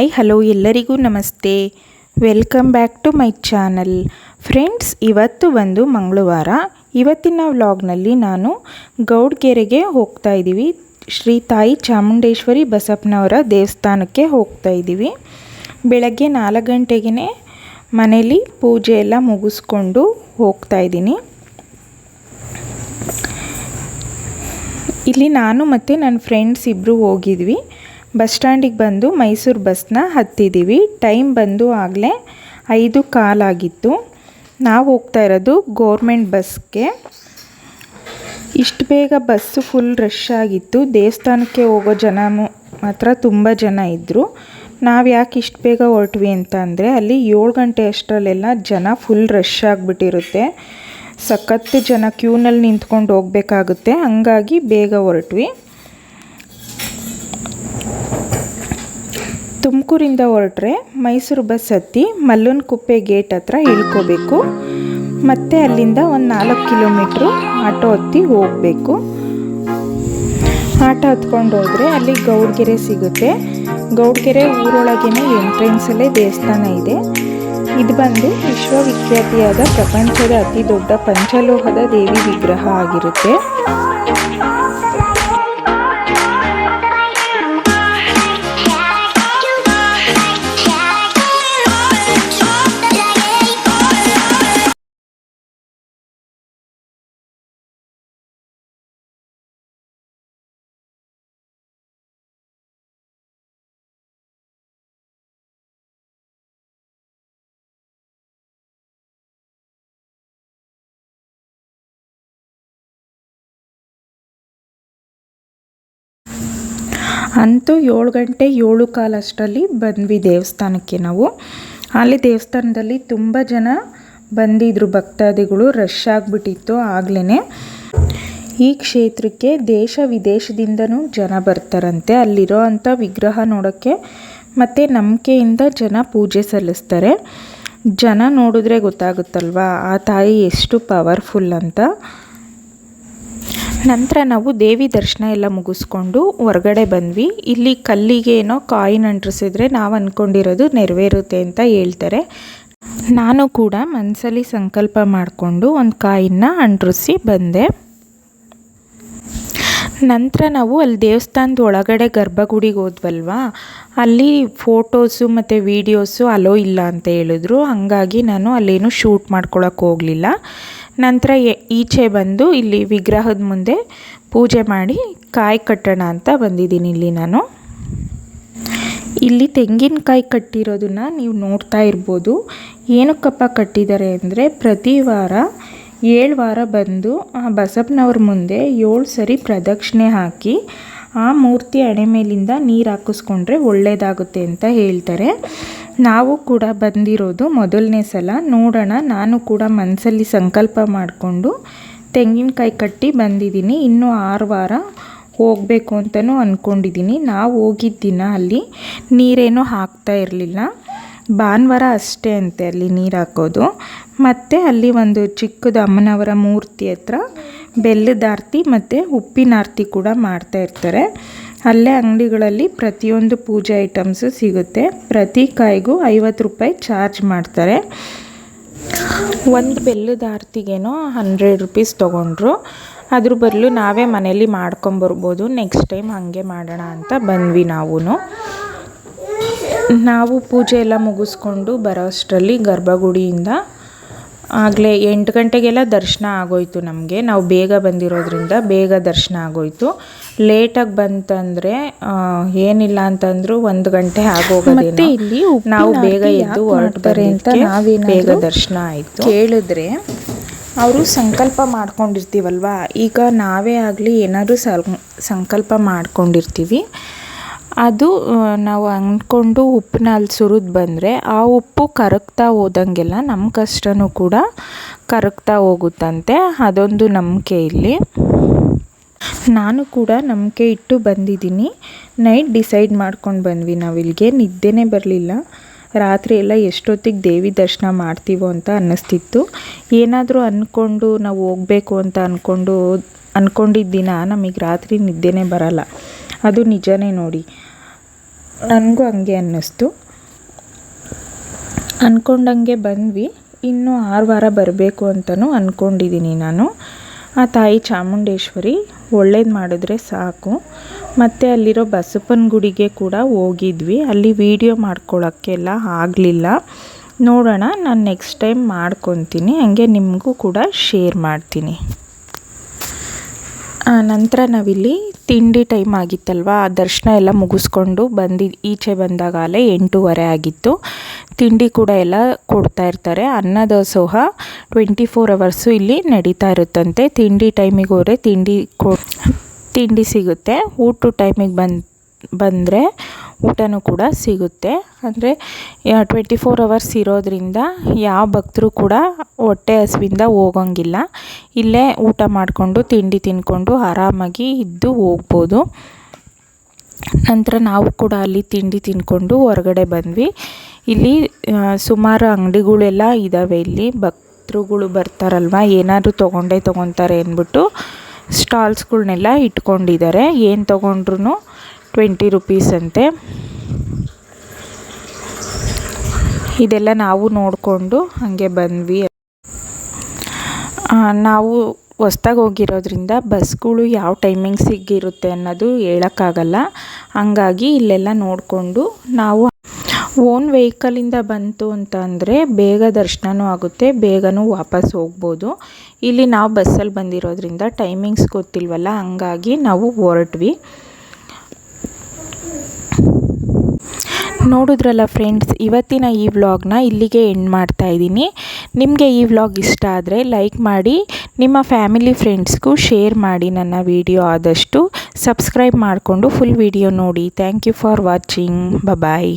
Hi hello ಎಲ್ಲರಿಗೂ ನಮಸ್ತೆ. Welcome back to my channel friends ಇವತ್ತು ಒಂದು ಮಂಗಳವಾರ. ಇವತ್ತಿನ ವ್ಲಾಗ್ನಲ್ಲಿ ನಾನು ಗೌಡ್ಗೆರೆಗೆ ಹೋಗ್ತಾ ಇದ್ದೀವಿ. ಶ್ರೀ ತಾಯಿ ಚಾಮುಂಡೇಶ್ವರಿ ಬಸಪ್ಪನವರ ದೇವಸ್ಥಾನಕ್ಕೆ ಹೋಗ್ತಾ ಇದ್ದೀವಿ. ಬೆಳಗ್ಗೆ ನಾಲ್ಕು ಗಂಟೆಗೆ ಮನೇಲಿ ಪೂಜೆ ಎಲ್ಲ ಮುಗಿಸ್ಕೊಂಡು ಹೋಗ್ತಾ ಇದ್ದೀನಿ. ಇಲ್ಲಿ ನಾನು ಮತ್ತು ನನ್ನ ಫ್ರೆಂಡ್ಸ್ ಇಬ್ಬರು ಹೋಗಿದ್ವಿ. ಬಸ್ ಸ್ಟ್ಯಾಂಡಿಗೆ ಬಂದು ಮೈಸೂರು ಬಸ್ನ ಹತ್ತಿದ್ದೀವಿ ಟೈಮ್ ಬಂದು ಆಗಲೇ ಐದು ಕಾಲಾಗಿತ್ತು ನಾವು ಹೋಗ್ತಾ ಇರೋದು ಗೋರ್ಮೆಂಟ್ ಬಸ್ಗೆ. ಇಷ್ಟು ಬೇಗ ಬಸ್ಸು ಫುಲ್ ರಶ್ ಆಗಿತ್ತು. ದೇವಸ್ಥಾನಕ್ಕೆ ಹೋಗೋ ಜನ ಮಾತ್ರ ತುಂಬ ಜನ ಇದ್ದರು ನಾವು ಯಾಕೆ ಇಷ್ಟು ಬೇಗ ಹೊರಟ್ವಿ ಅಂತ ಅಂದರೆ ಅಲ್ಲಿ ಏಳು ಗಂಟೆ ಅಷ್ಟರಲ್ಲೆಲ್ಲ ಜನ ಫುಲ್ ರಶ್ ಆಗಿಬಿಟ್ಟಿರುತ್ತೆ. ಸಖತ್ತು ಜನ ಕ್ಯೂನಲ್ಲಿ ನಿಂತ್ಕೊಂಡು ಹೋಗಬೇಕಾಗುತ್ತೆ. ಹಂಗಾಗಿ ಬೇಗ ಹೊರಟ್ವಿ. ತುಮಕೂರಿಂದ ಹೊರಟ್ರೆ ಮೈಸೂರು ಬಸ್ ಹತ್ತಿ ಮಲ್ಲೂನ್ ಕುಪ್ಪೆ ಗೇಟ್ ಹತ್ರ ಇಳ್ಕೋಬೇಕು. ಮತ್ತು ಅಲ್ಲಿಂದ ಒಂದು ನಾಲ್ಕು ಕಿಲೋಮೀಟ್ರು ಆಟೋ ಹತ್ತಿ ಹೋಗಬೇಕು. ಆಟೋ ಹತ್ಕೊಂಡು ಹೋದರೆ ಅಲ್ಲಿ ಗೌಡ್ಗೆರೆ ಸಿಗುತ್ತೆ. ಗೌಡ್ಗೆರೆ ಊರೊಳಗೇನೆ ಎಂಟ್ರೆನ್ಸಲ್ಲೇ ದೇವಸ್ಥಾನ ಇದೆ. ಇದು ಬಂದು ವಿಶ್ವವಿಖ್ಯಾತಿಯಾದ ಪ್ರಪಂಚದ ಅತಿ ದೊಡ್ಡ ಪಂಚಲೋಹದ ದೇವಿ ವಿಗ್ರಹ ಆಗಿರುತ್ತೆ. ಅಂತೂ ಏಳು ಗಂಟೆ ಏಳು ಕಾಲಷ್ಟರಲ್ಲಿ ಬಂದ್ವಿ ದೇವಸ್ಥಾನಕ್ಕೆ ನಾವು. ಅಲ್ಲಿ ದೇವಸ್ಥಾನದಲ್ಲಿ ತುಂಬ ಜನ ಬಂದಿದ್ದರು ಭಕ್ತಾದಿಗಳು ರಶ್ ಆಗಿಬಿಟ್ಟಿತ್ತು ಆಗ್ಲೇ ಈ ಕ್ಷೇತ್ರಕ್ಕೆ ದೇಶ ವಿದೇಶದಿಂದನೂ ಜನ ಬರ್ತಾರಂತೆ. ಅಲ್ಲಿರೋ ಅಂಥ ವಿಗ್ರಹ ನೋಡೋಕ್ಕೆ ಮತ್ತು ನಂಬಿಕೆಯಿಂದ ಜನ ಪೂಜೆ ಸಲ್ಲಿಸ್ತಾರೆ. ಜನ ನೋಡಿದ್ರೆ ಗೊತ್ತಾಗುತ್ತಲ್ವಾ, ಆ ತಾಯಿ ಎಷ್ಟು ಪವರ್ಫುಲ್ ಅಂತ. ನಂತರ ನಾವು ದೇವಿ ದರ್ಶನ ಎಲ್ಲ ಮುಗಿಸ್ಕೊಂಡು ಹೊರಗಡೆ ಬಂದ್ವಿ. ಇಲ್ಲಿ ಕಲ್ಲಿಗೆ ಏನೋ ಕಾಯಿನ್ ಅಂಟಿಸಿದ್ರೆ ನಾವು ಅಂದ್ಕೊಂಡಿರೋದು ನೆರವೇರುತ್ತೆ ಅಂತ ಹೇಳ್ತಾರೆ. ನಾನು ಕೂಡ ಮನಸ್ಸಲ್ಲಿ ಸಂಕಲ್ಪ ಮಾಡಿಕೊಂಡು ಒಂದು ಕಾಯಿನ ಅಂಟಿಸಿ ಬಂದೆ. ನಂತರ ನಾವು ಅಲ್ಲಿ ದೇವಸ್ಥಾನದ ಒಳಗಡೆ ಗರ್ಭಗುಡಿಗೆ ಹೋದ್ವಲ್ವಾ? ಅಲ್ಲಿ ಫೋಟೋಸು ಮತ್ತು ವೀಡಿಯೋಸು ಅಲೋ ಇಲ್ಲ ಅಂತ ಹೇಳಿದ್ರು. ಹಾಗಾಗಿ ನಾನು ಅಲ್ಲೇನು ಶೂಟ್ ಮಾಡ್ಕೊಳಕ್ಕೆ ಹೋಗಲಿಲ್ಲ. ನಂತರ ಈಚೆ ಬಂದು ಇಲ್ಲಿ ವಿಗ್ರಹದ ಮುಂದೆ ಪೂಜೆ ಮಾಡಿ ಕಾಯಿ ಕಟ್ಟೋಣ ಅಂತ ಬಂದಿದ್ದೀನಿ ಇಲ್ಲಿ ನಾನು. ಇಲ್ಲಿ ತೆಂಗಿನಕಾಯಿ ಕಟ್ಟಿರೋದನ್ನು ನೀವು ನೋಡ್ತಾ ಇರ್ಬೋದು. ಏನಕ್ಕಪ್ಪ ಕಟ್ಟಿದ್ದಾರೆ ಅಂದರೆ ಪ್ರತಿ ವಾರ ಏಳು ವಾರ ಬಂದು ಆ ಬಸಪ್ಪನವ್ರ ಮುಂದೆ ಏಳು ಸರಿ ಪ್ರದಕ್ಷಿಣೆ ಹಾಕಿ ಆ ಮೂರ್ತಿ ಹಣೆ ಮೇಲಿಂದ ನೀರು ಹಾಕಿಸ್ಕೊಂಡ್ರೆ ಒಳ್ಳೆಯದಾಗುತ್ತೆ ಅಂತ ಹೇಳ್ತಾರೆ. ನಾವು ಕೂಡ ಬಂದಿರೋದು ಮೊದಲನೇ ಸಲ. ನೋಡೋಣ, ನಾನು ಕೂಡ ಮನಸ್ಸಲ್ಲಿ ಸಂಕಲ್ಪ ಮಾಡಿಕೊಂಡು ತೆಂಗಿನಕಾಯಿ ಕಟ್ಟಿ ಬಂದಿದ್ದೀನಿ. ಇನ್ನೂ ಆರು ವಾರ ಹೋಗಬೇಕು ಅಂತಲೂ ಅಂದ್ಕೊಂಡಿದ್ದೀನಿ ನಾವು ಹೋಗಿದ್ದ ದಿನ ಅಲ್ಲಿ ನೀರೇನೂ ಹಾಕ್ತಾ ಇರಲಿಲ್ಲ. ಭಾನುವಾರ ಅಷ್ಟೇ ಅಂತೆ ಅಲ್ಲಿ ನೀರು ಹಾಕೋದು. ಮತ್ತು ಅಲ್ಲಿ ಒಂದು ಚಿಕ್ಕದ ಅಮ್ಮನವರ ಮೂರ್ತಿ ಹತ್ರ ಬೆಲ್ಲದ ಆರತಿ ಮತ್ತು ಉಪ್ಪಿನ ಆರತಿ ಕೂಡ ಮಾಡ್ತಾ ಇರ್ತಾರೆ. ಅಲ್ಲೇ ಅಂಗಡಿಗಳಲ್ಲಿ ಪ್ರತಿಯೊಂದು ಪೂಜೆ ಐಟಮ್ಸು ಸಿಗುತ್ತೆ. ಪ್ರತಿ ಕಾಯಿಗೂ ಐವತ್ತು ರೂಪಾಯಿ ಚಾರ್ಜ್ ಮಾಡ್ತಾರೆ. ಒಂದು ಬೆಲ್ಲದ ಆರತಿಗೇನೋ ಹಂಡ್ರೆಡ್ ರುಪೀಸ್ ತೊಗೊಂಡ್ರು. ಅದ್ರ ಬದಲು ನಾವೇ ಮನೇಲಿ ಮಾಡ್ಕೊಂಬರ್ಬೋದು ನೆಕ್ಸ್ಟ್ ಟೈಮ್ ಹಾಗೆ ಮಾಡೋಣ ಅಂತ ಬಂದ್ವಿ ನಾವು ನಾವು ಪೂಜೆ ಎಲ್ಲ ಮುಗಿಸ್ಕೊಂಡು ಬರೋಷ್ಟರಲ್ಲಿ ಗರ್ಭಗುಡಿಯಿಂದ ಆಗಲೇ ಎಂಟು ಗಂಟೆಗೆಲ್ಲ ದರ್ಶನ ಆಗೋಯ್ತು ನಮಗೆ. ನಾವು ಬೇಗ ಬಂದಿರೋದ್ರಿಂದ ಬೇಗ ದರ್ಶನ ಆಗೋಯ್ತು. ಲೇಟಾಗಿ ಬಂತಂದರೆ ಏನಿಲ್ಲ ಅಂತಂದ್ರು ಒಂದು ಗಂಟೆ ಆಗೋಗೋದೇ ಇಲ್ಲಿ ನಾವು ಬೇಗ ಎದ್ದು ಹೊರಟರೆ ಅಂತ ನಾವೇನು ಬೇಗ ದರ್ಶನ ಆಯಿತು. ಕೇಳಿದ್ರೆ ಅವರು ಸಂಕಲ್ಪ ಮಾಡ್ಕೊಂಡಿರ್ತೀವಲ್ವಾ? ಈಗ ನಾವೇ ಆಗಲಿ ಏನಾದರೂ ಸಂಕಲ್ಪ ಮಾಡ್ಕೊಂಡಿರ್ತೀವಿ. ಅದು ನಾವು ಅಂದ್ಕೊಂಡು ಉಪ್ಪನ್ನ ಅಲ್ಲಿ ಸುರಿದು ಬಂದರೆ ಆ ಉಪ್ಪು ಕರಗ್ತಾ ಹೋದಂಗೆಲ್ಲ ನಮ್ಮ ಕಷ್ಟವೂ ಕೂಡ ಕರಗ್ತಾ ಹೋಗುತ್ತಂತೆ. ಅದೊಂದು ನಂಬಿಕೆ ಇಲ್ಲಿ. ನಾನು ಕೂಡ ನಂಬಿಕೆ ಇಟ್ಟು ಬಂದಿದ್ದೀನಿ. ನೈಟ್ ಡಿಸೈಡ್ ಮಾಡ್ಕೊಂಡು ಬಂದ್ವಿ ನಾವು ಇಲ್ಲಿಗೆ. ನಿದ್ದೆನೇ ಬರಲಿಲ್ಲ. ರಾತ್ರಿ ಎಲ್ಲ ಎಷ್ಟೊತ್ತಿಗೆ ದೇವಿ ದರ್ಶನ ಮಾಡ್ತೀವೋ ಅಂತ ಅನ್ನಿಸ್ತಿತ್ತು. ಏನಾದರೂ ಅಂದ್ಕೊಂಡು ನಾವು ಹೋಗಬೇಕು ಅಂತ ಅಂದ್ಕೊಂಡು ಅಂದ್ಕೊಂಡಿದ್ದ ದಿನ ನಮಗೆ ರಾತ್ರಿ ನಿದ್ದೆನೇ ಬರಲ್ಲ. ಅದು ನಿಜನೇ ನೋಡಿ. ನನಗೂ ಹಂಗೆ ಅನ್ನಿಸ್ತು. ಅಂದ್ಕೊಂಡಂಗೆ ಬಂದ್ವಿ. ಇನ್ನೂ ಆರು ವಾರ ಬರಬೇಕು ಅಂತಲೂ ಅಂದ್ಕೊಂಡಿದ್ದೀನಿ ನಾನು. ಆ ತಾಯಿ ಚಾಮುಂಡೇಶ್ವರಿ, ಒಳ್ಳೇದು ಮಾಡಿದ್ರೆ ಸಾಕು. ಮತ್ತು ಅಲ್ಲಿರೋ ಬಸಪ್ಪನ ಗುಡಿಗೆ ಕೂಡ ಹೋಗಿದ್ವಿ. ಅಲ್ಲಿ ವೀಡಿಯೋ ಮಾಡ್ಕೊಳ್ಳೋಕ್ಕೆಲ್ಲ ಆಗಲಿಲ್ಲ. ನೋಡೋಣ, ನಾನು ನೆಕ್ಸ್ಟ್ ಟೈಮ್ ಮಾಡ್ಕೊತೀನಿ. ಹಂಗೆ ನಿಮಗೂ ಕೂಡ ಶೇರ್ ಮಾಡ್ತೀನಿ. ನಂತರ ನಾವಿಲ್ಲಿ ತಿಂಡಿ ಟೈಮ್ ಆಗಿತ್ತಲ್ವ? ಆ ದರ್ಶನ ಎಲ್ಲ ಮುಗಿಸ್ಕೊಂಡು ಬಂದಿ, ಈಚೆ ಬಂದಾಗಲೇ ಎಂಟೂವರೆ ಆಗಿತ್ತು. ತಿಂಡಿ ಕೂಡ ಎಲ್ಲ ಕೊಡ್ತಾ ಇರ್ತಾರೆ. ಅನ್ನದಾಸೋಹ ಟ್ವೆಂಟಿ ಫೋರ್ ಅವರ್ಸು ಇಲ್ಲಿ ನಡೀತಾ ಇರುತ್ತಂತೆ. ತಿಂಡಿ ಟೈಮಿಗೆ ಹೋದರೆ ತಿಂಡಿ ಕೊ ತಿಂಡಿ ಸಿಗುತ್ತೆ. ಊಟ ಟೈಮಿಗೆ ಬಂದು, ಬಂದರೆ ಊಟನೂ ಕೂಡ ಸಿಗುತ್ತೆ. ಅಂದರೆ ಟ್ವೆಂಟಿ ಫೋರ್ ಅವರ್ಸ್ ಇರೋದರಿಂದ ಯಾವ ಭಕ್ತರು ಕೂಡ ಹೊಟ್ಟೆ ಹಸಿವಿಂದ ಹೋಗೋಂಗಿಲ್ಲ. ಇಲ್ಲೇ ಊಟ ಮಾಡಿಕೊಂಡು, ತಿಂಡಿ ತಿಂದ್ಕೊಂಡು ಆರಾಮಾಗಿ ಇದ್ದು ಹೋಗ್ಬೋದು. ನಂತರ ನಾವು ಕೂಡ ಅಲ್ಲಿ ತಿಂಡಿ ತಿಂದ್ಕೊಂಡು ಹೊರಗಡೆ ಬಂದ್ವಿ. ಇಲ್ಲಿ ಸುಮಾರು ಅಂಗಡಿಗಳೆಲ್ಲ ಇದ್ದಾವೆ ಇಲ್ಲಿ. ಭಕ್ತರುಗಳು ಬರ್ತಾರಲ್ವ, ಏನಾದರೂ ತೊಗೊಂಡೇ ತೊಗೊತಾರೆ ಅಂದ್ಬಿಟ್ಟು ಸ್ಟಾಲ್ಸ್ಗಳನ್ನೆಲ್ಲ ಇಟ್ಕೊಂಡಿದ್ದಾರೆ. ಏನು ತೊಗೊಂಡ್ರು ಟ್ವೆಂಟಿ ರುಪೀಸ್ ಅಂತೆ. ಇದೆಲ್ಲ ನಾವು ನೋಡಿಕೊಂಡು ಹಾಗೆ ಬಂದ್ವಿ. ನಾವು ಹೊಸ್ದಾಗಿ ಹೋಗಿರೋದ್ರಿಂದ ಬಸ್ಗಳು ಯಾವ ಟೈಮಿಂಗ್ಸಿಗಿರುತ್ತೆ ಅನ್ನೋದು ಹೇಳೋಕ್ಕಾಗಲ್ಲ. ಹಂಗಾಗಿ ಇಲ್ಲೆಲ್ಲ ನೋಡಿಕೊಂಡು ನಾವು ಓನ್ ವೆಹಿಕಲಿಂದ ಬಂತು ಅಂತ ಅಂದರೆ ಬೇಗ ದರ್ಶನವೂ ಆಗುತ್ತೆ, ಬೇಗನೂ ವಾಪಸ್ ಹೋಗ್ಬೋದು. ಇಲ್ಲಿ ನಾವು ಬಸ್ಸಲ್ಲಿ ಬಂದಿರೋದ್ರಿಂದ ಟೈಮಿಂಗ್ಸ್ ಗೊತ್ತಿಲ್ವಲ್ಲ, ಹಂಗಾಗಿ ನಾವು ಹೊರಟ್ವಿ. ನೋಡಿದ್ರಲ್ಲ ಫ್ರೆಂಡ್ಸ್ ಇವತ್ತಿನ ಈ ವ್ಲಾಗ್ನ ಇಲ್ಲಿಗೆ ಎಂಡ್ ಮಾಡ್ತಾ ಇದ್ದೀನಿ. ನಿಮಗೆ ಈ ವ್ಲಾಗ್ ಇಷ್ಟ ಆದರೆ ಲೈಕ್ ಮಾಡಿ, ನಿಮ್ಮ ಫ್ಯಾಮಿಲಿ ಫ್ರೆಂಡ್ಸ್ಗೂ ಶೇರ್ ಮಾಡಿ ನನ್ನ ವಿಡಿಯೋ ಆದಷ್ಟು ಸಬ್ಸ್ಕ್ರೈಬ್ ಮಾಡಿಕೊಂಡು ಫುಲ್ ವಿಡಿಯೋ ನೋಡಿ. Thank you for watching bye